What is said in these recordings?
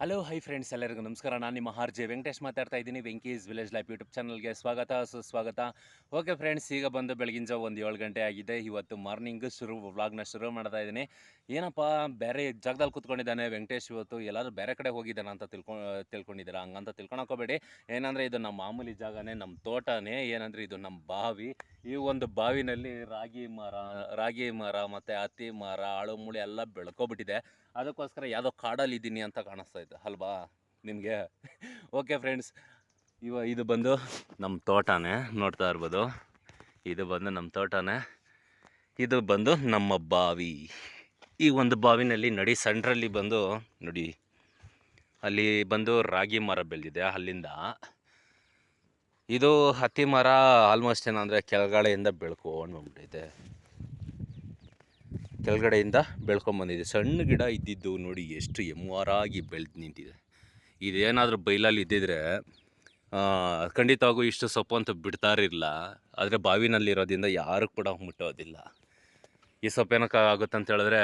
Hello hi friends ಎಲ್ಲರಿಗೂ ನಮಸ್ಕಾರ. ನಾನು ನಿಮ್ಮ ಆರ್ ಜೆ ವೆಂಕಟೇಶ್ ಮಾತಾಡ್ತಾ ಇದ್ದೀನಿ. ವೆಂಕೀಸ್ ವಿಲೇಜ್ ಲೈಫ್ ಯೂಟ್ಯೂಬ್ ಚಾನಲ್ಗೆ ಸ್ವಾಗತ, ಸುಸ್ವಾಗತ. ಓಕೆ ಫ್ರೆಂಡ್ಸ್ ಈಗ ಬಂದು ಬೆಳಗಿನ ಜಾವ ಒಂದು ಏಳು ಗಂಟೆ ಆಗಿದೆ. ಇವತ್ತು ಮಾರ್ನಿಂಗ್ ಶುರು ವ್ಲಾಗ್ನ ಶುರು ಮಾಡ್ತಾ ಇದ್ದೀನಿ. ಏನಪ್ಪ, ಬೇರೆ ಜಾಗದಲ್ಲಿ ಕೂತ್ಕೊಂಡಿದ್ದಾನೆ ವೆಂಕಟೇಶ್ ಇವತ್ತು. ಎಲ್ಲಾದರೂ ಬೇರೆ ಕಡೆ ಹೋಗಿದ್ದಾನೆ ಅಂತ ತಿಳ್ಕೊ, ತಿಳ್ಕೊಂಡಿದ್ದೀರಾ? ಹಂಗಂತ ತಿಳ್ಕೊಳಕೋಬೇಡಿ ಏನಂದರೆ ಇದು ನಮ್ಮ ಮಾಮೂಲಿ ಜಾಗನೇ, ನಮ್ಮ ತೋಟನೇ. ಏನಂದರೆ ಇದು ನಮ್ಮ ಬಾವಿ. ಈ ಒಂದು ಬಾವಿನಲ್ಲಿ ರಾಗಿ ಮರ ರಾಗಿ ಮರ ಮತ್ತು ಹತ್ತಿ ಮರ, ಆಳು ಮುಳಿ ಎಲ್ಲ ಬೆಳ್ಕೊಬಿಟ್ಟಿದೆ. ಅದಕ್ಕೋಸ್ಕರ ಯಾವುದೋ ಕಾಡಲ್ಲಿ ಇದ್ದೀನಿ ಅಂತ ಕಾಣಿಸ್ತಾ ಇತ್ತು ಅಲ್ವಾ? ನಿಮಗೆ? ಓಕೆ ಫ್ರೆಂಡ್ಸ್ ಇವ, ಇದು ಬಂದು ನಮ್ಮ ತೋಟನೇ ನೋಡ್ತಾ ಇರ್ಬೋದು. ಇದು ಬಂದು ನಮ್ಮ ತೋಟನೇ. ಇದು ಬಂದು ನಮ್ಮ ಬಾವಿ. ಈ ಒಂದು ಬಾವಿನಲ್ಲಿ ನಡಿ ಸೆಂಟ್ರಲ್ಲಿ ಬಂದು, ನೋಡಿ. ಅಲ್ಲಿ ಬಂದು ರಾಗಿ ಮರ ಬೆಳೆದಿದೆ ಅಲ್ಲಿಂದ. ಇದು ಹತ್ತಿ ಮರ ಆಲ್ಮೋಸ್ಟ್ ಏನಂದರೆ ಕೆಳಗಡೆಯಿಂದ ಬೆಳ್ಕೊಂಡು ಬಂದ್ಬಿಟ್ಟಿದೆ. ಕೆಳಗಡೆಯಿಂದ ಬೆಳ್ಕೊಂಬಂದಿದೆ ಸಣ್ಣ ಗಿಡ ಇದ್ದಿದ್ದು ನೋಡಿ ಎಷ್ಟು ಎಮ್ಮಾರಾಗಿ ಬೆಳೆದು ನಿಂತಿದೆ. ಇದೇನಾದರೂ ಬೈಲಲ್ಲಿ ಇದ್ದಿದ್ರೆ ಖಂಡಿತವಾಗೂ ಇಷ್ಟು ಸೊಪ್ಪು ಅಂತ ಬಿಡ್ತಾ ಇರಲಿಲ್ಲ ಆದರೆ ಬಾವಿನಲ್ಲಿರೋದ್ರಿಂದ ಯಾರು ಕೂಡ ಮುಟ್ಟೋದಿಲ್ಲ. ಈ ಸೊಪ್ಪೇನಕ್ಕೆ ಆಗುತ್ತೆ ಅಂತ ಹೇಳಿದ್ರೆ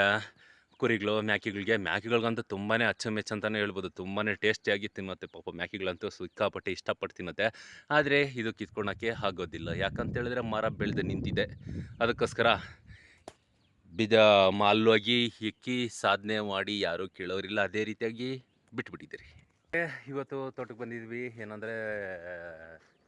ಕುರಿಗಳು, ಮ್ಯಾಕಿಗಳಿಗೆ, ಮ್ಯಾಕಿಗಳಿಗಂತೂ ತುಂಬಾ ಅಚ್ಚುಮೆಚ್ಚು ಅಂತಲೇ ಹೇಳ್ಬೋದು. ತುಂಬಾ ಟೇಸ್ಟಿಯಾಗಿ ತಿನ್ನುತ್ತೆ. ಪಾಪ ಮ್ಯಾಕಿಗಳಂತೂ ಸಿಕ್ಕಾಪಟ್ಟೆ ಇಷ್ಟಪಟ್ಟು ತಿನ್ನುತ್ತೆ ಆದರೆ ಇದು ಕಿತ್ಕೊಳಕ್ಕೆ ಆಗೋದಿಲ್ಲ. ಯಾಕಂತ ಹೇಳಿದ್ರೆ ಮರ ಬೆಳೆದು ನಿಂತಿದೆ. ಅದಕ್ಕೋಸ್ಕರ ಬಿದ ಅಲ್ಲೋಗಿ ಇಕ್ಕಿ ಸಾಧನೆ ಮಾಡಿ ಯಾರೂ ಕೇಳೋರಿಲ್ಲ. ಅದೇ ರೀತಿಯಾಗಿ ಬಿಟ್ಬಿಟ್ಟಿದ್ದೀರಿ. ಇವತ್ತು ತೋಟಕ್ಕೆ ಬಂದಿದ್ವಿ. ಏನಂದರೆ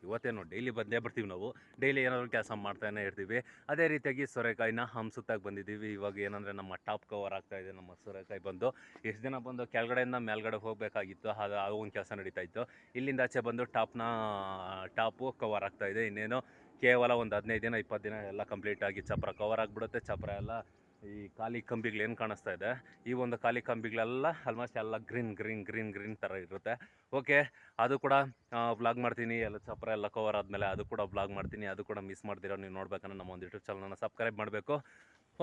ಇವತ್ತೇನು ಡೈಲಿ ಬಂದೇ ಬರ್ತೀವಿ ನಾವು. ಡೈಲಿ ಏನಾದರೂ ಕೆಲಸ ಮಾಡ್ತಾನೆ ಇರ್ತೀವಿ. ಅದೇ ರೀತಿಯಾಗಿ ಸೋರೆಕಾಯಿನ ಹಂಸುತ್ತಾಗಿ ಬಂದಿದ್ದೀವಿ. ಇವಾಗ ಏನಂದರೆ ನಮ್ಮ ಟಾಪ್ ಕವರ್ ಆಗ್ತಾ ಇದೆ, ನಮ್ಮ ಸೋರೆಕಾಯಿ ಬಂದು. ಎಷ್ಟು ದಿನ ಬಂದು ಕೆಳಗಡೆಯಿಂದ ಮೇಲ್ಗಡೆ ಹೋಗಬೇಕಾಗಿತ್ತು ಅದು ಆ ಒಂದು ಕೆಲಸ ನಡೀತಾ ಇತ್ತು. ಇಲ್ಲಿಂದ ಆಚೆ ಬಂದು ಟಾಪ್ನ, ಟಾಪು ಕವರ್ ಆಗ್ತಾ ಇದೆ. ಇನ್ನೇನು ಕೇವಲ ಒಂದು ಹದಿನೈದು ದಿನ ಇಪ್ಪತ್ತು ದಿನ ಎಲ್ಲ ಕಂಪ್ಲೀಟ್ ಆಗಿ ಚಪ್ರ ಕವರ್ ಆಗಿಬಿಡುತ್ತೆ. ಚಪ್ರ ಎಲ್ಲ ಈ ಖಾಲಿ ಕಂಬಿಗಳು ಏನು ಕಾಣಿಸ್ತಾ ಇದೆ? ಈ ಒಂದು ಖಾಲಿ ಕಂಬಿಗಳೆಲ್ಲ ಆಲ್ಮೋಸ್ಟ್ ಎಲ್ಲ ಗ್ರೀನ್ ಗ್ರೀನ್ ಗ್ರೀನ್ ಗ್ರೀನ್ ಥರ ಇರುತ್ತೆ. ಓಕೆ ಅದು ಕೂಡ ಬ್ಲಾಗ್ ಮಾಡ್ತೀನಿ. ಎಲ್ಲ ಚಪ್ರ ಎಲ್ಲ ಕವರ್ ಆದಮೇಲೆ ಅದು ಕೂಡ ಬ್ಲಾಗ್ ಮಾಡ್ತೀನಿ. ಅದು ಕೂಡ ಮಿಸ್ ಮಾಡ್ತೀರೋ ನೀವು ನೋಡ್ಬೇಕಂದ್ರೆ ನಮ್ಮ ಒಂದು ಯೂಟ್ಯೂಬ್ ಚಾನಲ್ನ ಸಬ್ಸ್ಕ್ರೈಬ್ ಮಾಡಬೇಕು.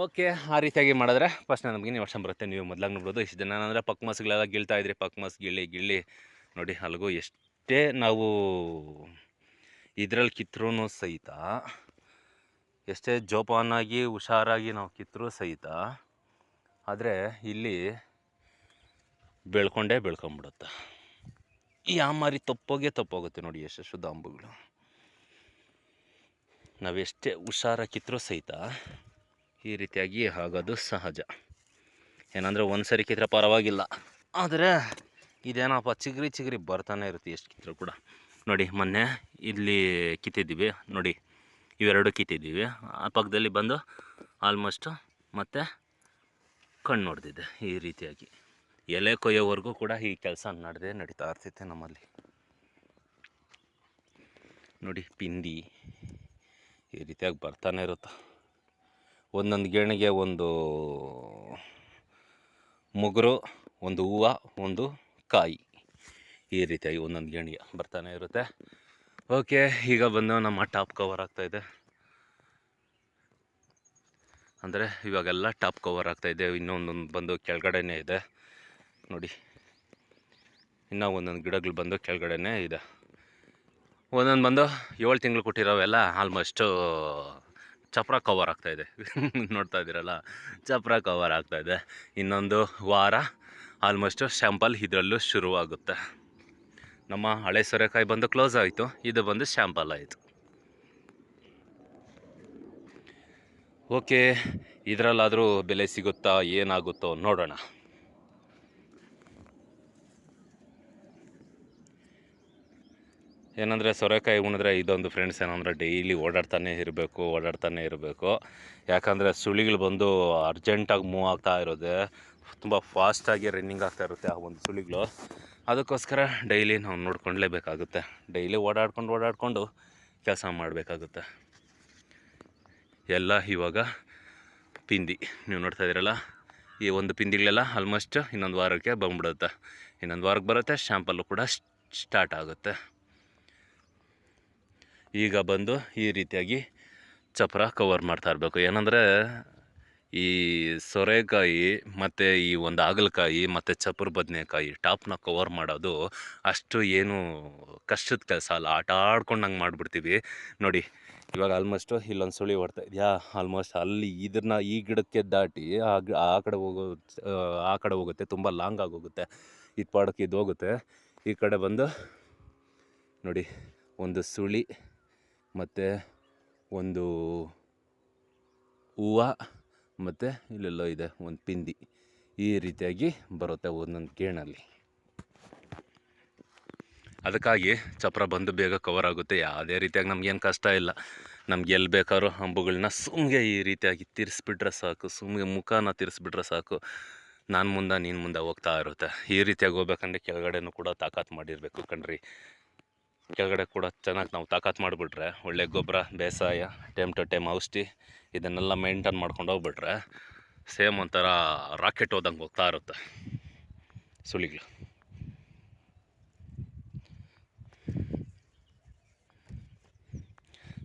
ಓಕೆ ಆ ರೀತಿಯಾಗಿ ಮಾಡಿದ್ರೆ ಫಸ್ಟ್ ನಮಗೆ ನೀವು ವರ್ಷ ಬರುತ್ತೆ. ನೀವು ಮೊದಲಾಗಿ ನೋಡ್ಬೋದು, ಇಷ್ಟು ಜನ ಅಂದರೆ ಪಕ್ಮಸ್ಗಳೆಲ್ಲ ಗಿಳ್ತಾ ಇದ್ರಿ. ಪಕ್ಮಸ್ ಗಿಳ್ಳಿ ಗಿಳ್ಳಿ ನೋಡಿ, ಅಲ್ಗೂ ಎಷ್ಟೇ ನಾವು ಇದ್ರಲ್ಲಿ ಕಿತ್ರೂ ಸಹಿತ ಎಷ್ಟೇ ಜೋಪಾನಾಗಿ ಹುಷಾರಾಗಿ ನಾವು ಕಿತ್ತರೂ ಸಹಿತ ಆದರೆ ಇಲ್ಲಿ ಬೆಳ್ಕೊಂಡೇ ಬೆಳ್ಕೊಂಬಿಡುತ್ತೆ. ಈ ಆಮಾರಿ ಮಾರಿ ತಪ್ಪೋಗೆ ತಪ್ಪೋಗುತ್ತೆ ನೋಡಿ ಎಷ್ಟು ಶುದ್ಧ ಅಂಬುಗಳು ನಾವೆಷ್ಟೇ ಹುಷಾರ ಕಿತ್ತರೂ ಸಹಿತ ಈ ರೀತಿಯಾಗಿ ಆಗೋದು ಸಹಜ. ಏನಂದರೆ ಒಂದು ಸರಿ ಕಿತ್ತರೆ ಪರವಾಗಿಲ್ಲ. ಆದರೆ ಇದೇನಪ್ಪ ಚಿಗ್ರಿ ಚಿಗ್ರಿ ಬರ್ತಾನೆ ಇರುತ್ತೆ ಎಷ್ಟು ಕಿತ್ತರೂ ಕೂಡ. ನೋಡಿ ಮೊನ್ನೆ ಇಲ್ಲಿ ಕಿತ್ತಿದ್ದೀವಿ ನೋಡಿ. ಇವೆರಡು ಕಿತ್ತಿದ್ದೀವಿ. ಆ ಪಕ್ಕದಲ್ಲಿ ಬಂದು ಆಲ್ಮೋಸ್ಟ್ ಮತ್ತು ಕಣ್ಣು ನೋಡ್ದಿದೆ ಈ ರೀತಿಯಾಗಿ. ಎಲೆ ಕೊಯ್ಯೋವರೆಗೂ ಕೂಡ ಈ ಕೆಲಸ ನಡೆದೆ ನಡೀತಾ ಇರ್ತೈತೆ ನಮ್ಮಲ್ಲಿ. ನೋಡಿ ಪಿಂದಿ ಈ ರೀತಿಯಾಗಿ ಬರ್ತಾನೆ ಇರುತ್ತೆ. ಒಂದೊಂದು ಗೇಣಿಗೆ ಒಂದು ಮುಗುರು, ಒಂದು ಹೂವು, ಒಂದು ಕಾಯಿ ಈ ರೀತಿಯಾಗಿ ಒಂದೊಂದು ಗೇಣಿಗೆ ಬರ್ತಾನೆ ಇರುತ್ತೆ. ಓಕೆ, ಈಗ ಬಂದು ನಮ್ಮ ಟಾಪ್ ಕವರ್ ಆಗ್ತಾ ಇದೆ. ಅಂದರೆ ಇವಾಗೆಲ್ಲ ಟಾಪ್ ಕವರ್ ಆಗ್ತಾ ಇದೆ, ಇನ್ನೊಂದೊಂದು ಬಂದು ಕೆಳಗಡೆನೇ ಇದೆ. ನೋಡಿ, ಇನ್ನೂ ಒಂದೊಂದು ಗಿಡಗಳು ಬಂದು ಕೆಳಗಡೆನೇ ಇದೆ. ಒಂದೊಂದು ಬಂದು ಏಳು ತಿಂಗಳು ಕೊಟ್ಟಿರೋವೆಲ್ಲ ಆಲ್ಮೋಸ್ಟು ಚಪ್ರ ಕವರ್ ಆಗ್ತಾ ಇದೆ. ನೋಡ್ತಾ ಇದ್ದೀರಲ್ಲ, ಚಪ್ರ ಕವರ್ ಆಗ್ತಾ ಇದೆ. ಇನ್ನೊಂದು ವಾರ ಆಲ್ಮೋಸ್ಟು ಸ್ಯಾಂಪಲ್ ಇದರಲ್ಲೂ ಶುರುವಾಗುತ್ತೆ. ನಮ್ಮ ಹಳೆ ಸೋರೆಕಾಯಿ ಬಂದು ಕ್ಲೋಸ್ ಆಯಿತು. ಇದು ಬಂದು ಶ್ಯಾಂಪಲ್ ಆಯಿತು. ಓಕೆ ಇದರಲ್ಲಾದರೂ ಬೆಲೆ ಸಿಗುತ್ತಾ, ಏನಾಗುತ್ತೋ ನೋಡೋಣ. ಏನಂದರೆ ಸೊರೆಕಾಯಿ ಉಣಿದ್ರೆ ಇದೊಂದು ಫ್ರೆಂಡ್ಸ್ ಏನಂದರೆ ಡೈಲಿ ಓಡಾಡ್ತಾನೆ ಇರಬೇಕು ಓಡಾಡ್ತಾನೆ ಇರಬೇಕು. ಯಾಕಂದರೆ ಸುಳಿಗಳು ಬಂದು ಅರ್ಜೆಂಟಾಗಿ ಮೂವ್ ಆಗ್ತಾ ಇರೋದೆ, ತುಂಬ ಫಾಸ್ಟಾಗಿ ರನ್ನಿಂಗ್ ಆಗ್ತಾ ಇರುತ್ತೆ ಆ ಒಂದು ಸುಳಿಗಳು. ಅದಕ್ಕೋಸ್ಕರ ಡೈಲಿ ನಾವು ನೋಡ್ಕೊಳ್ಳೇಬೇಕಾಗುತ್ತೆ ಡೈಲಿ ಓಡಾಡ್ಕೊಂಡು ಓಡಾಡಿಕೊಂಡು ಕೆಲಸ ಮಾಡಬೇಕಾಗುತ್ತೆ. ಎಲ್ಲ ಇವಾಗ ಪಿಂದಿ ನೀವು ನೋಡ್ತಾ ಇದ್ದೀರಲ್ಲ? ಈ ಒಂದು ಪಿಂದಿಗಳೆಲ್ಲ ಆಲ್ಮೋಸ್ಟ್ ಇನ್ನೊಂದು ವಾರಕ್ಕೆ ಬಂದ್ಬಿಡುತ್ತೆ. ಇನ್ನೊಂದು ವಾರಕ್ಕೆ ಬರುತ್ತೆ ಶ್ಯಾಂಪಲ್ಲು ಕೂಡ ಸ್ಟಾರ್ಟ್ ಆಗುತ್ತೆ. ಈಗ ಬಂದು ಈ ರೀತಿಯಾಗಿ ಚಪ್ರ ಕವರ್ ಮಾಡ್ತಾ ಇರಬೇಕು. ಏನಂದರೆ ಈ ಸೊರೆಕಾಯಿ ಮತ್ತು ಈ ಒಂದು ಹಾಗಲಕಾಯಿ ಮತ್ತು ಚಪ್ಪರ ಬದನೆಕಾಯಿ ಟಾಪ್ನ ಕವರ್ ಮಾಡೋದು ಅಷ್ಟು ಏನು ಕಷ್ಟದ ಕೆಲಸ ಅಲ್ಲ. ಆಟ ಆಡ್ಕೊಂಡಂಗೆ ಮಾಡಿಬಿಡ್ತೀವಿ. ನೋಡಿ, ಇವಾಗ ಆಲ್ಮೋಸ್ಟು ಇಲ್ಲೊಂದು ಸುಳಿ ಹೊಡ್ತಾ ಇದೆಯಾ? ಆಲ್ಮೋಸ್ಟ್ ಅಲ್ಲಿ ಇದನ್ನ ಈ ಗಿಡಕ್ಕೆ ದಾಟಿ ಆ ಆ ಕಡೆ ಹೋಗೋ, ಆ ಕಡೆ ಹೋಗುತ್ತೆ. ತುಂಬ ಲಾಂಗ್ ಆಗೋಗುತ್ತೆ ಇದು ಪಾಡಕ್ಕೆ ಇದು ಹೋಗುತ್ತೆ. ಈ ಕಡೆ ಬಂದು ನೋಡಿ, ಒಂದು ಸುಳಿ ಮತ್ತು ಒಂದು ಹೂವು. ಮತ್ತು ಇಲ್ಲೆಲ್ಲೋ ಇದೆ ಒಂದು ಪಿಂದಿ ಈ ರೀತಿಯಾಗಿ ಬರುತ್ತೆ ಒಂದೊಂದು ಗೇಣಲ್ಲಿ ಅದಕ್ಕಾಗಿ ಚಪ್ರ ಬಂದು ಬೇಗ ಕವರ್ ಆಗುತ್ತೆ. ಯಾವುದೇ ರೀತಿಯಾಗಿ ನಮಗೇನು ಕಷ್ಟ ಇಲ್ಲ. ನಮ್ಗೆ ಎಲ್ಲಿ ಬೇಕಾದ್ರೂ ಹಂಬುಗಳನ್ನ ಸುಮ್ಗೆ ಈ ರೀತಿಯಾಗಿ ತಿರ್ಸ್ಬಿಟ್ರೆ ಸಾಕು. ಸುಮ್ಮನೆ ಮುಖನ ತಿರ್ಸ್ಬಿಟ್ರೆ ಸಾಕು. ನಾನು ಮುಂದೆ, ನೀನು ಮುಂದೆ ಹೋಗ್ತಾ ಇರುತ್ತೆ. ಈ ರೀತಿಯಾಗಿ ಹೋಗ್ಬೇಕಂದ್ರೆ ಕೆಳಗಡೆನೂ ಕೂಡ ತಾಕತ್ತು ಮಾಡಿರಬೇಕು ಕಣ್ರಿ. ಕೆಳಗಡೆ ಕೂಡ ಚೆನ್ನಾಗಿ ನಾವು ತಾಕತ್ತು ಮಾಡಿಬಿಟ್ರೆ, ಒಳ್ಳೆ ಗೊಬ್ಬರ, ಬೇಸಾಯ, ಟೈಮ್ ಟು ಟೈಮ್ ಔಷಧಿ ಇದನ್ನೆಲ್ಲ ಮೇಂಟೈನ್ ಮಾಡ್ಕೊಂಡು ಹೋಗ್ಬಿಟ್ರೆ ಸೇಮ್ ಒಂಥರ ರಾಕೆಟ್ ಹೋದಂಗೆ ಹೋಗ್ತಾ ಇರುತ್ತೆ ಸುಳಿಗಳು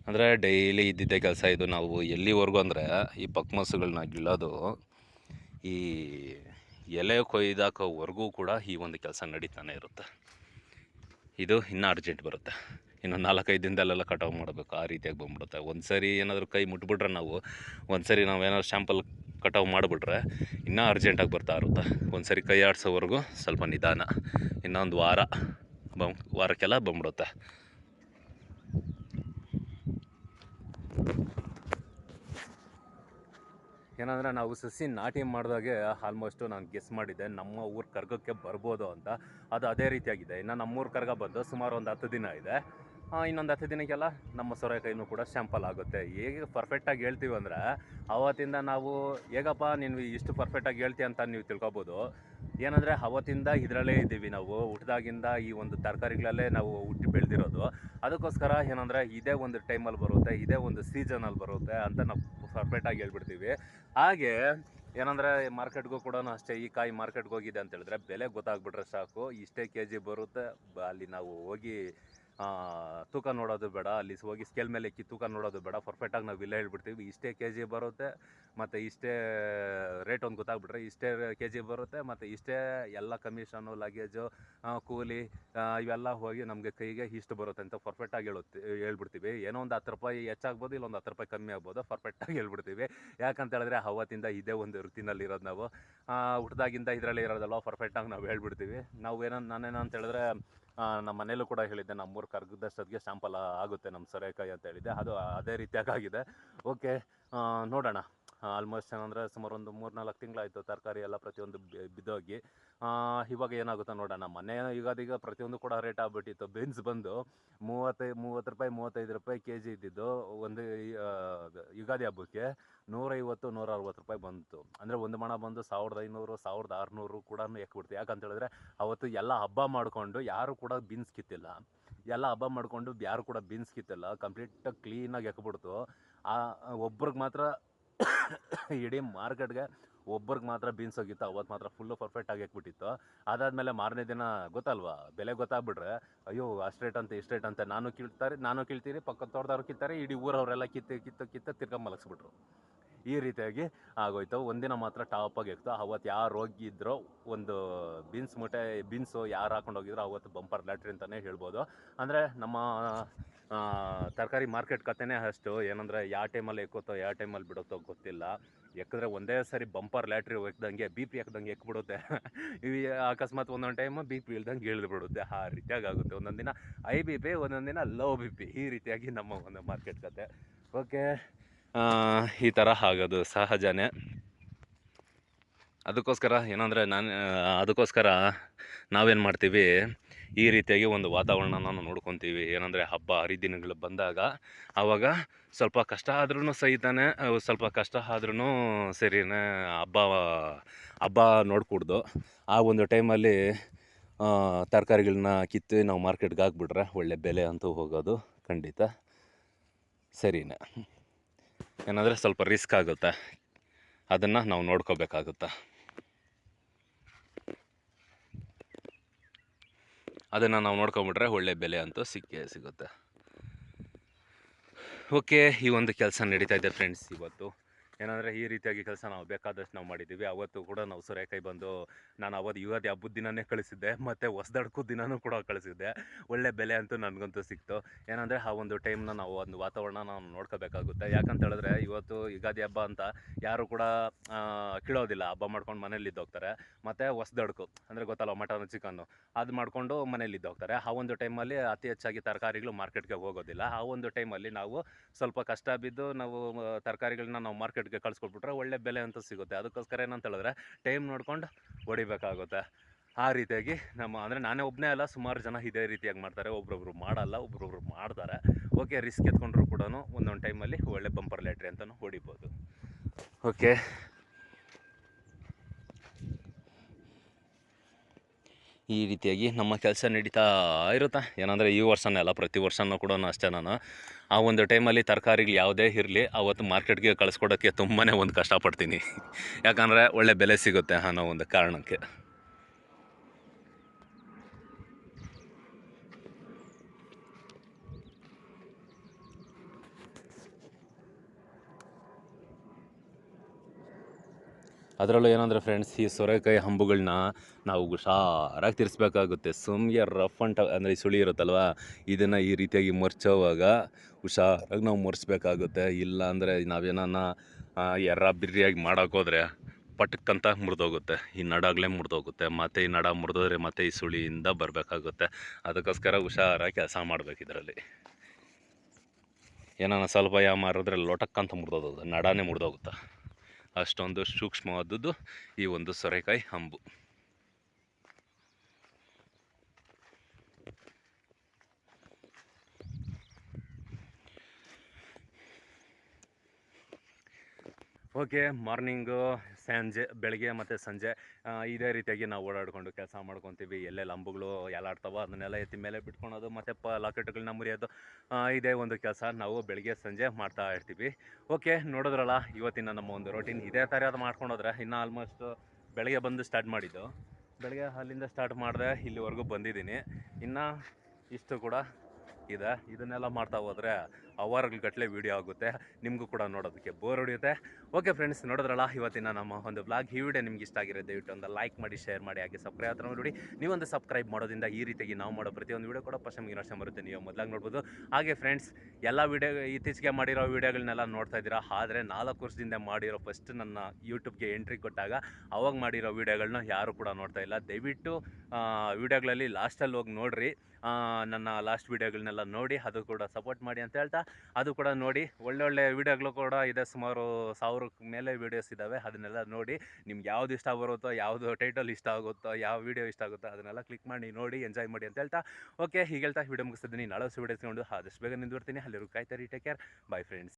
ಅಂದರೆ ಡೈಲಿ ಇದ್ದಿದ್ದೇ ಕೆಲಸ ಇದು. ನಾವು ಎಲ್ಲಿವರೆಗೂ ಅಂದರೆ ಈ ಪಕ್ಮಸುಗಳನ್ನ ಗಿಳೋದು, ಈ ಎಲೆ ಕೊಯ್ದಾಕೋವರೆಗೂ ಕೂಡ ಈ ಒಂದು ಕೆಲಸ ನಡೀತಾನೆ ಇರುತ್ತೆ. ಇದು ಇನ್ನೂ ಅರ್ಜೆಂಟ್ ಬರುತ್ತೆ. ಇನ್ನೊಂದು ನಾಲ್ಕೈದು ದಿನದಲ್ಲೆಲ್ಲ ಕಟಾವು ಮಾಡಬೇಕು. ಆ ರೀತಿಯಾಗಿ ಬಂದ್ಬಿಡುತ್ತೆ. ಒಂದು ಸರಿ ಏನಾದರೂ ಕೈ ಮುಟ್ಬಿಟ್ರೆ ನಾವು ಒಂದು ಸರಿ ನಾವು ಏನಾದ್ರು ಶ್ಯಾಂಪಲ್ ಕಟಾವು ಮಾಡಿಬಿಟ್ರೆ ಇನ್ನೂ ಅರ್ಜೆಂಟಾಗಿ ಬರ್ತಾ ಇರುತ್ತೆ. ಒಂದು ಸರಿ ಕೈ ಆಡಿಸೋವರೆಗೂ ಸ್ವಲ್ಪ ನಿಧಾನ. ಇನ್ನೊಂದು ವಾರ ಬಂ ವಾರಕ್ಕೆಲ್ಲ ಬಂದ್ಬಿಡುತ್ತೆ. ಏನಂದರೆ ನಾವು ಸಸಿ ನಾಟಿ ಮಾಡಿದಾಗೆ ಆಲ್ಮೋಸ್ಟು ನಾನು ಗೆಸ್ ಮಾಡಿದ್ದೆ, ನಮ್ಮ ಊರು ಕರ್ಗಕ್ಕೆ ಬರ್ಬೋದು ಅಂತ. ಅದು ಅದೇ ರೀತಿಯಾಗಿದೆ. ಇನ್ನು ನಮ್ಮೂರು ಕರ್ಗ ಬಂದು ಸುಮಾರು ಒಂದು ಹತ್ತು ದಿನ ಇದೆ. ಇನ್ನೊಂದು ಹತ್ತು ದಿನಕ್ಕೆಲ್ಲ ನಮ್ಮ ಸೊರೆಕಾಯಿನೂ ಕೂಡ ಶ್ಯಾಂಪಲ್ ಆಗುತ್ತೆ. ಹೇಗೆ ಪರ್ಫೆಕ್ಟಾಗಿ ಹೇಳ್ತೀವಿ ಅಂದರೆ, ಅವತ್ತಿಂದ ನಾವು, ಹೇಗಪ್ಪ ನೀನು ಇಷ್ಟು ಪರ್ಫೆಕ್ಟಾಗಿ ಹೇಳ್ತೀಯ ಅಂತ ನೀವು ತಿಳ್ಕೊಬೋದು. ಏನಂದರೆ ಅವತ್ತಿಂದ ಇದರಲ್ಲೇ ಇದ್ದೀವಿ ನಾವು. ಹುಟ್ಟಿದಾಗಿಂದ ಈ ಒಂದು ತರಕಾರಿಗಳಲ್ಲೇ ನಾವು ಹುಟ್ಟಿ ಬೆಳೆದಿರೋದು. ಅದಕ್ಕೋಸ್ಕರ ಏನಂದರೆ ಇದೇ ಒಂದು ಟೈಮಲ್ಲಿ ಬರುತ್ತೆ, ಇದೇ ಒಂದು ಸೀಸನಲ್ಲಿ ಬರುತ್ತೆ ಅಂತ ನಾವು ಸಪ್ರೇಟಾಗಿ ಹೇಳ್ಬಿಡ್ತೀವಿ. ಹಾಗೆ ಏನಂದರೆ ಮಾರ್ಕೆಟ್ಗೂ ಕೂಡ ಅಷ್ಟೇ, ಈ ಕಾಯಿ ಮಾರ್ಕೆಟ್ಗೆ ಹೋಗಿದೆ ಅಂತ ಹೇಳಿದ್ರೆ ಬೆಲೆ ಗೊತ್ತಾಗ್ಬಿಟ್ರೆ ಸಾಕು. ಇಷ್ಟೇ ಕೆ ಜಿ ಬರುತ್ತೆ ಅಲ್ಲಿ ನಾವು ಹೋಗಿ ತೂಕ ನೋಡೋದು ಬೇಡ. ಅಲ್ಲಿ ಹೋಗಿ ಸ್ಕೇಲ್ ಮೇಲೆ ಇಕ್ಕಿ ತೂಕ ನೋಡೋದು ಬೇಡ. ಪರ್ಫೆಕ್ಟಾಗಿ ನಾವು ಇಲ್ಲೇ ಹೇಳ್ಬಿಡ್ತೀವಿ. ಇಷ್ಟೇ ಕೆ ಜಿ ಬರುತ್ತೆ ಮತ್ತು ಇಷ್ಟೇ ರೇಟ್ ಒಂದು ಗೊತ್ತಾಗ್ಬಿಟ್ರೆ ಇಷ್ಟೇ ಕೆ ಜಿ ಬರುತ್ತೆ ಮತ್ತು ಇಷ್ಟೇ ಎಲ್ಲ ಕಮಿಷನು ಲಗೇಜು ಕೂಲಿ ಇವೆಲ್ಲ ಹೋಗಿ ನಮಗೆ ಕೈಗೆ ಇಷ್ಟು ಬರುತ್ತೆ ಅಂತ ಪರ್ಫೆಕ್ಟಾಗಿ ಹೇಳುತ್ತೆ ಹೇಳ್ಬಿಡ್ತೀವಿ. ಏನೋ ಒಂದು ಹತ್ತು ರೂಪಾಯಿ ಹೆಚ್ಚಾಗ್ಬೋದು ಇಲ್ಲೊಂದು ಹತ್ತು ರೂಪಾಯಿ ಕಮ್ಮಿ ಆಗ್ಬೋದು. ಪರ್ಫೆಕ್ಟಾಗಿ ಹೇಳ್ಬಿಡ್ತೀವಿ. ಯಾಕಂತ ಹೇಳಿದ್ರೆ ಅವತ್ತಿಂದ ಇದೇ ಒಂದು ವೃತ್ತಿನಲ್ಲಿರೋದು ನಾವು. ಹುಟ್ಟಿದಾಗಿಂದ ಇದರಲ್ಲಿ ಇರೋದಲ್ವ ಪರ್ಫೆಕ್ಟಾಗಿ ನಾವು ಹೇಳ್ಬಿಡ್ತೀವಿ. ನಾವು ಏನೋ ನಾನೇನಂತ ಹೇಳಿದ್ರೆ ಆ, ನಮ್ಮ ಮನೇಲೂ ಕೂಡ ಹೇಳಿದ್ದೆ ನಮ್ಮೂರು ಕರ್ಗದಷ್ಟೊತ್ತಿಗೆ ಸ್ಯಾಂಪಲ್ ಆಗುತ್ತೆ, ನಮ್ಮ ಸೊರೆಕಾಯಿ ಅಂತ ಹೇಳಿದ್ದೆ, ಅದು ಅದೇ ರೀತಿಯಾಗಿ ಆಗಿದೆ. ಓಕೆ ನೋಡೋಣ. ಆಲ್ಮೋಸ್ಟ್ ಏನಂದರೆ ಸುಮಾರು ಒಂದು ಮೂರು ನಾಲ್ಕು ತಿಂಗಳಾಯಿತು ತರಕಾರಿ ಎಲ್ಲ ಪ್ರತಿಯೊಂದು ಬಿದ್ದೋಗಿ. ಇವಾಗ ಏನಾಗುತ್ತೋ ನೋಡೋಣ, ಮನೆ ಯುಗಾದಿಗ ಪ್ರತಿಯೊಂದು ಕೂಡ ರೇಟ್ ಆಗ್ಬಿಟ್ಟಿತ್ತು. ಬೀನ್ಸ್ ಬಂದು ಮೂವತ್ತೈ, ಮೂವತ್ತು ರೂಪಾಯಿ, ಮೂವತ್ತೈದು ರೂಪಾಯಿ ಕೆ ಜಿ ಇದ್ದಿದ್ದು. ಒಂದು ಯುಗಾದಿ ಹಬ್ಬಕ್ಕೆ ನೂರೈವತ್ತು ನೂರ ಅರವತ್ತು ರೂಪಾಯಿ ಬಂತು. ಅಂದರೆ ಒಂದು ಮಣ ಬಂದು ಸಾವಿರದ ಐನೂರು, ಸಾವಿರದ ಆರುನೂರು ಕೂಡ ಎಕ್ಬಿಡ್ತು. ಯಾಕಂತ ಹೇಳಿದ್ರೆ ಅವತ್ತು ಎಲ್ಲ ಹಬ್ಬ ಮಾಡಿಕೊಂಡು ಯಾರು ಕೂಡ ಬೀನ್ಸ್ ಕಿತ್ತಿಲ್ಲ. ಎಲ್ಲ ಹಬ್ಬ ಮಾಡಿಕೊಂಡು ಯಾರು ಕೂಡ ಬೀನ್ಸ್ ಕಿತ್ತಿಲ್ಲ. ಕಂಪ್ಲೀಟಾಗಿ ಕ್ಲೀನಾಗಿ ಎಕ್ಬಿಡ್ತು. ಆ, ಒಬ್ರಿಗೆ ಮಾತ್ರ ಇಡೀ ಮಾರ್ಕೆಟ್ಗೆ ಒಬ್ಬರಿಗೆ ಮಾತ್ರ ಬೀನ್ಸ್ ಹೋಗಿತ್ತು ಅವತ್ತು ಮಾತ್ರ ಫುಲ್ಲು ಪರ್ಫೆಕ್ಟಾಗಿ ಹಾಕ್ಬಿಟ್ಟಿತ್ತು. ಅದಾದಮೇಲೆ ಮಾರನೇ ದಿನ ಗೊತ್ತಲ್ವಾ? ಬೆಲೆ ಗೊತ್ತಾಗ್ಬಿಟ್ರೆ, ಅಯ್ಯೋ, ಅಷ್ಟು ರೇಟ್ ಅಂತ, ಇಷ್ಟು ರೇಟ್ ಅಂತ, ನಾನು ಕೀಳ್ತಾರೆ, ನಾನು ಕೀಳ್ತೀರಿ ಪಕ್ಕ ತೋಟದವ್ರು ಕಿತ್ತಾರೆ, ಇಡೀ ಊರವರೆಲ್ಲ ಕಿತ್ತು ಕಿತ್ತು, ಕಿತ್ತ ತಿರ್ಗಾ ಮಲಗಿಸ್ಬಿಟ್ರು. ಈ ರೀತಿಯಾಗಿ ಆಗೋಯ್ತು. ಒಂದಿನ ಮಾತ್ರ ಟಾಪ್ ಆಗಿ ಇತ್ತು ಅವತ್ತು ಯಾರು ಹೋಗಿದ್ರೋ ಒಂದು ಬೀನ್ಸ್ ಮೂಟೆ ಬೀನ್ಸು ಯಾರು ಹಾಕೊಂಡು ಹೋಗಿದ್ರು ಅವತ್ತು ಬಂಪರ್ ಲ್ಯಾಟ್ರಿ ಅಂತಲೇ ಹೇಳ್ಬೋದು. ಅಂದರೆ ನಮ್ಮ ತರಕಾರಿ ಮಾರ್ಕೆಟ್ ಕತೆನೇ ಅಷ್ಟು. ಏನಂದರೆ, ಯಾವ ಟೈಮಲ್ಲಿ ಎಕ್ಕುತ್ತೋ ಯಾವ ಟೈಮಲ್ಲಿ ಬಿಡುತ್ತೋ ಗೊತ್ತಿಲ್ಲ. ಎಕ್ಕಿದ್ರೆ ಒಂದೇ ಸರಿ ಬಂಪರ್ ಲ್ಯಾಟ್ರಿ ಎಕ್ದಂಗೆ ಬಿ ಪಿ ಎಕ್ದಂಗೆ ಎಕ್ಬಿಡುತ್ತೆ ಇವು ಅಕಸ್ಮಾತ್ ಒಂದೊಂದು ಟೈಮು ಬಿ ಪಿ ಇಲ್ದಂಗೆ ಇಳಿದ್ಬಿಡುತ್ತೆ. ಆ ರೀತಿಯಾಗಿ ಆಗುತ್ತೆ ಒಂದೊಂದು ದಿನ ಐ ಬಿ ಪಿ ಒಂದೊಂದು ದಿನ ಲೋ ಬಿ ಪಿ ಈ ರೀತಿಯಾಗಿ ನಮ್ಮ ಒಂದು ಮಾರ್ಕೆಟ್ ಕತೆ. ಓಕೆ. ಈ ಥರ ಆಗೋದು ಸಹಜನೇ. ಅದಕ್ಕೋಸ್ಕರ ಏನಂದರೆ ನಾನು ಅದಕ್ಕೋಸ್ಕರ ನಾವೇನು ಮಾಡ್ತೀವಿ ಈ ರೀತಿಯಾಗಿ ಒಂದು ವಾತಾವರಣ ನಾವು ನೋಡ್ಕೊತೀವಿ. ಏನಂದರೆ ಹಬ್ಬ, ಹರಿದಿನಗಳು ಬಂದಾಗ ಆವಾಗ ಸ್ವಲ್ಪ ಕಷ್ಟ ಆದ್ರೂ ಸಹಿತಾನೆ ಸ್ವಲ್ಪ ಕಷ್ಟ ಆದ್ರೂ ಸರಿನೇ ಹಬ್ಬ ಹಬ್ಬ ನೋಡ್ಕೂಡ್ದು. ಆ ಒಂದು ಟೈಮಲ್ಲಿ ತರಕಾರಿಗಳನ್ನ ಕಿತ್ತು ನಾವು ಮಾರ್ಕೆಟ್ಗೆ ಹಾಕ್ಬಿಟ್ರೆ ಒಳ್ಳೆ ಬೆಲೆ ಅಂತೂ ಹೋಗೋದು ಖಂಡಿತ. ಸರಿನೇ. ಏನಂದರೆ ಸ್ವಲ್ಪ ರಿಸ್ಕ್ ಆಗುತ್ತೆ. ಅದನ್ನು ನಾವು ನೋಡ್ಕೋಬೇಕಾಗುತ್ತೆ. ಅದನ್ನು ನಾವು ನೋಡ್ಕೊಂಬಿಟ್ರೆ ಒಳ್ಳೆ ಬೆಲೆ ಅಂತೂ ಸಿಕ್ಕೇ ಸಿಗುತ್ತೆ. ಓಕೆ, ಈ ಒಂದು ಕೆಲಸ ನಡೀತಾ ಇದೆ ಫ್ರೆಂಡ್ಸ್ ಇವತ್ತು. ಏನಂದರೆ ಈ ರೀತಿಯಾಗಿ ಕೆಲಸ ನಾವು ಬೇಕಾದಷ್ಟು ನಾವು ಮಾಡಿದ್ದೀವಿ. ಅವತ್ತು ಕೂಡ ನಾವು ಸೂರ್ಯಕಾಯಿ ಬಂದು ನಾನು ಅವತ್ತು ಯುಗಾದಿ ಹಬ್ಬದ ದಿನನೇ ಕಳಿಸಿದ್ದೆ. ಮತ್ತು ಹೊಸ್ದಡ್ಕು ದಿನವೂ ಕೂಡ ಕಳಿಸಿದ್ದೆ. ಒಳ್ಳೆ ಬೆಲೆ ಅಂತೂ ನನಗಂತೂ ಸಿಕ್ತು. ಏನಂದರೆ ಆ ಒಂದು ಟೈಮ್ನ ನಾವು ಒಂದು ವಾತಾವರಣ ನಾವು ನೋಡ್ಕೋಬೇಕಾಗುತ್ತೆ. ಯಾಕಂತ ಹೇಳಿದ್ರೆ ಇವತ್ತು ಯುಗಾದಿ ಹಬ್ಬ ಅಂತ ಯಾರು ಕೂಡ ಕೀಳೋದಿಲ್ಲ. ಹಬ್ಬ ಮಾಡ್ಕೊಂಡು ಮನೇಲಿ ಇದ್ದೋಗ್ತಾರೆ ಮತ್ತು ಹೊಸ್ದಡ್ಕು, ಅಂದರೆ ಗೊತ್ತಲ್ಲ ಮಟನ್, ಚಿಕನ್ನು. ಅದು ಮಾಡಿಕೊಂಡು ಮನೇಲಿ ಇದ್ದೋಗ್ತಾರೆ ಆ ಒಂದು ಟೈಮಲ್ಲಿ ಅತಿ ಹೆಚ್ಚಾಗಿ ತರಕಾರಿಗಳು ಮಾರ್ಕೆಟ್ಗೆ ಹೋಗೋದಿಲ್ಲ. ಆ ಒಂದು ಟೈಮಲ್ಲಿ ನಾವು ಸ್ವಲ್ಪ ಕಷ್ಟ ಬಿದ್ದು ನಾವು ತರಕಾರಿಗಳನ್ನ ನಾವು ಮಾರ್ಕೆಟ್ಗೆ ಕಳ್ಸ್ಕೊಟ್ಬಿಟ್ರೆ ಒಳ್ಳೆ ಬೆಲೆ ಅಂತ ಸಿಗುತ್ತೆ. ಅದಕ್ಕೋಸ್ಕರ ಏನಂತ ಹೇಳಿದ್ರೆ ಟೈಮ್ ನೋಡ್ಕೊಂಡು ಹೊಡಿಬೇಕಾಗುತ್ತೆ. ಆ ರೀತಿಯಾಗಿ ನಮ್ಮ, ಅಂದರೆ ನಾನೇ ಒಬ್ಬನೇ ಅಲ್ಲ, ಸುಮಾರು ಜನ ಇದೇ ರೀತಿಯಾಗಿ ಮಾಡ್ತಾರೆ. ಒಬ್ರೊಬ್ರು ಮಾಡಲ್ಲ, ಒಬ್ರೊಬ್ರು ಮಾಡ್ತಾರೆ. ಓಕೆ ರಿಸ್ಕ್ ಎತ್ಕೊಂಡ್ರು ಕೂಡ ಒಂದೊಂದು ಟೈಮಲ್ಲಿ ಒಳ್ಳೆ ಬಂಪರ್ ಲ್ಯಾಟ್ರಿ ಅಂತಲೂ ಹೊಡಿಬೋದು. ಓಕೆ ಈ ರೀತಿಯಾಗಿ ನಮ್ಮ ಕೆಲಸ ನಡೀತಾ ಇರುತ್ತೆ. ಏನಂದರೆ ಈ ವರ್ಷನೇ ಅಲ್ಲ, ಪ್ರತಿ ವರ್ಷನೂ ಕೂಡ ಅಷ್ಟೇ ನಾನು. ಆ ಒಂದು ಟೈಮಲ್ಲಿ ತರಕಾರಿಗಳು ಯಾವುದೇ ಇರಲಿ, ಅವತ್ತು ಮಾರ್ಕೆಟ್ಗೆ ಕಳಿಸ್ಕೊಡೋಕ್ಕೆ ತುಂಬಾ ಒಂದು ಕಷ್ಟಪಡ್ತೀನಿ. ಯಾಕಂದರೆ ಒಳ್ಳೆ ಬೆಲೆ ಸಿಗುತ್ತೆ ಅನ್ನೋ ಒಂದು ಕಾರಣಕ್ಕೆ. ಅದರಲ್ಲೂ ಏನಂದರೆ ಫ್ರೆಂಡ್ಸ್ ಈ ಸೊರೆಕಾಯಿ ಹಂಬುಗಳನ್ನ ನಾವು ಹುಷಾರಾಗಿ ತಿರ್ಸ್ಬೇಕಾಗುತ್ತೆ. ಸುಮ್ಗೆ ರಫ್ ಅಂಟ ಅಂದರೆ ಈ ಸುಳಿ ಇರುತ್ತಲ್ವ? ಇದನ್ನು ಈ ರೀತಿಯಾಗಿ ಮರ್ಚೋವಾಗ ಹುಷಾರಾಗಿ ನಾವು ಮರ್ಸ್ಬೇಕಾಗುತ್ತೆ. ಇಲ್ಲ ಅಂದರೆ ನಾವೇನನ್ನ ಎರ ಎರ್ರ ಬಿರ್ರಿಯಾಗಿ ಮಾಡೋಕ್ಕೋದ್ರೆ ಪಟಕ್ಕಂತ ಮುರಿದೋಗುತ್ತೆ. ಈ ನಡಾಗಲೇ ಮುರಿದೋಗುತ್ತೆ. ಮತ್ತು ಈ ನಡ ಮುರಿದೋದ್ರೆ ಮತ್ತೆ ಈ ಸುಳಿಯಿಂದ ಬರಬೇಕಾಗುತ್ತೆ. ಅದಕ್ಕೋಸ್ಕರ ಹುಷಾರಾಗಿ ಕೆಲಸ ಮಾಡಬೇಕು ಇದರಲ್ಲಿ. ಏನಾನ ಸ್ವಲ್ಪ ಯಾ ಮಾರಿದ್ರೆ ಲೊಟಕ್ಕಂತ ಮುರಿದೋಗುತ್ತೆ ನಡಾನೇ ಮುರಿದೋಗುತ್ತೆ. ಅಷ್ಟೊಂದು ಸೂಕ್ಷ್ಮವಾದದ್ದು ಈ ಒಂದು ಸೊರೆಕಾಯಿ ಹಂಬು. ಓಕೆ, ಮಾರ್ನಿಂಗು, ಸಂಜೆ, ಬೆಳಗ್ಗೆ ಮತ್ತು ಸಂಜೆ. ಇದೇ ರೀತಿಯಾಗಿ ನಾವು ಓಡಾಡ್ಕೊಂಡು ಕೆಲಸ ಮಾಡ್ಕೊತೀವಿ. ಎಲ್ಲೆಲ್ಲಿ ಅಂಬುಗಳು ಎಲ್ಲಾಡ್ತಾವೋ ಅದನ್ನೆಲ್ಲ ಎತ್ತಿ ಮೇಲೆ ಬಿಟ್ಕೊಳೋದು, ಮತ್ತು ಪ, ಲಾಕೆಟ್ಗಳನ್ನ ಮುರಿಯೋದು ಇದೇ ಒಂದು ಕೆಲಸ ನಾವು ಬೆಳಗ್ಗೆ, ಸಂಜೆ ಮಾಡ್ತಾ ಇರ್ತೀವಿ. ಓಕೆ, ನೋಡಿದ್ರಲ್ಲ, ಇವತ್ತಿನ ನಮ್ಮ ಒಂದು ರೊಟೀನ್ ಇದೇ ಥರ ಅದು ಮಾಡ್ಕೊಂಡೋದ್ರೆ ಇನ್ನೂ ಆಲ್ಮೋಸ್ಟ್ ಬೆಳಗ್ಗೆ ಬಂದು ಸ್ಟಾರ್ಟ್ ಮಾಡಿದ್ದು. ಬೆಳಗ್ಗೆ ಅಲ್ಲಿಂದ ಸ್ಟಾರ್ಟ್ ಮಾಡಿದೆ ಇಲ್ಲಿವರೆಗೂ ಬಂದಿದ್ದೀನಿ. ಇನ್ನು ಇಷ್ಟು ಕೂಡ ಇದೆ. ಇದನ್ನೆಲ್ಲ ಮಾಡ್ತಾ ಹೋದರೆ ಅವರ್ಗಟ್ಟಲೆ ವೀಡಿಯೋ ಆಗುತ್ತೆ. ನಿಮಗೂ ಕೂಡ ನೋಡೋದಕ್ಕೆ ಬೋರ್ ಹೊಡೆಯುತ್ತೆ. ಓಕೆ ಫ್ರೆಂಡ್ಸ್ ನೋಡಿದ್ರಲ್ಲ, ಇವತ್ತಿನ ನಮ್ಮ ಒಂದು ಬ್ಲಾಗ್ ಈ ವಿಡಿಯೋ ನಿಮ್ಗೆ ಇಷ್ಟ ಆಗಿರೋ ದಯವಿಟ್ಟು ಒಂದು ಲೈಕ್ ಮಾಡಿ ಶೇರ್ ಮಾಡಿ, ಹಾಗೆ ಸಬ್ಸ್ಕ್ರೈಬ್ ಹತ್ರ ನೋಡಿ ನೀವೊಂದು ಸಬ್ಸ್ಕ್ರೈಬ್ ಮಾಡೋದ್ರಿಂದ ಈ ರೀತಿಯಾಗಿ ನಾವು ಮಾಡೋ ಪ್ರತಿಯೊಂದು ವೀಡಿಯೋ ಕೂಡ ಫಸ್ಟ್ ನಮಗೆ ಬರುತ್ತೆ. ನೀವು ಮೊದಲಾಗಿ ನೋಡ್ಬೋದು. ಹಾಗೆ ಫ್ರೆಂಡ್ಸ್ ಎಲ್ಲ ವಿಡಿಯೋ ಇತ್ತೀಚೆಗೆ ಮಾಡಿರೋ ವೀಡಿಯೋಗಳನ್ನೆಲ್ಲ ನೋಡ್ತಾ ಇದ್ದೀರಾ? ಆದರೆ ನಾಲ್ಕು ವರ್ಷದಿಂದ ಮಾಡಿರೋ ಫಸ್ಟ್ ನನ್ನ ಯೂಟ್ಯೂಬ್ಗೆ ಎಂಟ್ರಿ ಕೊಟ್ಟಾಗ ಅವಾಗ ಮಾಡಿರೋ ವೀಡಿಯೋಗಳನ್ನ ಯಾರು ಕೂಡ ನೋಡ್ತಾ ಇಲ್ಲ. ದಯವಿಟ್ಟು ವೀಡಿಯೋಗಳಲ್ಲಿ ಲಾಸ್ಟಲ್ಲಿ ಹೋಗಿ ನೋಡ್ರಿ. ನನ್ನ ಲಾಸ್ಟ್ ವೀಡಿಯೋಗಳನ್ನೆಲ್ಲ ನೋಡಿ, ಅದು ಕೂಡ ಸಪೋರ್ಟ್ ಮಾಡಿ ಅಂತ ಹೇಳ್ತಾ ಅದು ಕೂಡ ನೋಡಿ ಒಳ್ಳೊಳ್ಳೆ ವೀಡಿಯೋಗಳು ಕೂಡ ಇದೆ. ಸುಮಾರು ಸಾವಿರಕ್ಕೆ ಮೇಲೆ ವೀಡಿಯೋಸ್ ಇದ್ದಾವೆ ಅದನ್ನೆಲ್ಲ ನೋಡಿ ನಿಮ್ಗೆ ಯಾವ್ದು ಇಷ್ಟ ಬರುತ್ತೋ, ಯಾವುದು ಟೈಟಲ್ ಇಷ್ಟ ಆಗುತ್ತೋ, ಯಾವ ವೀಡಿಯೋ ಇಷ್ಟ ಆಗುತ್ತೋ ಅದನ್ನೆಲ್ಲ ಕ್ಲಿಕ್ ಮಾಡಿ, ನೋಡಿ ಎಂಜಾಯ್ ಮಾಡಿ ಅಂತ ಹೇಳ್ತಾ. ಓಕೆ ಹೀಗೆ ಹೇಳ್ತಾ ವೀಡಿಯೋ ಮುಗಿಸ್ತಿದ್ದೀನಿ. ನಾಳೆ ಹೊಸ ವೀಡಿಯೋ ಆದಷ್ಟು ಬೇಗ ನಿಂದು ಬರ್ತೀನಿ ಕಾಯ್ತಾರೆ ಟೇಕ್ ಕೇರ್ ಬೈ ಫ್ರೆಂಡ್ಸ್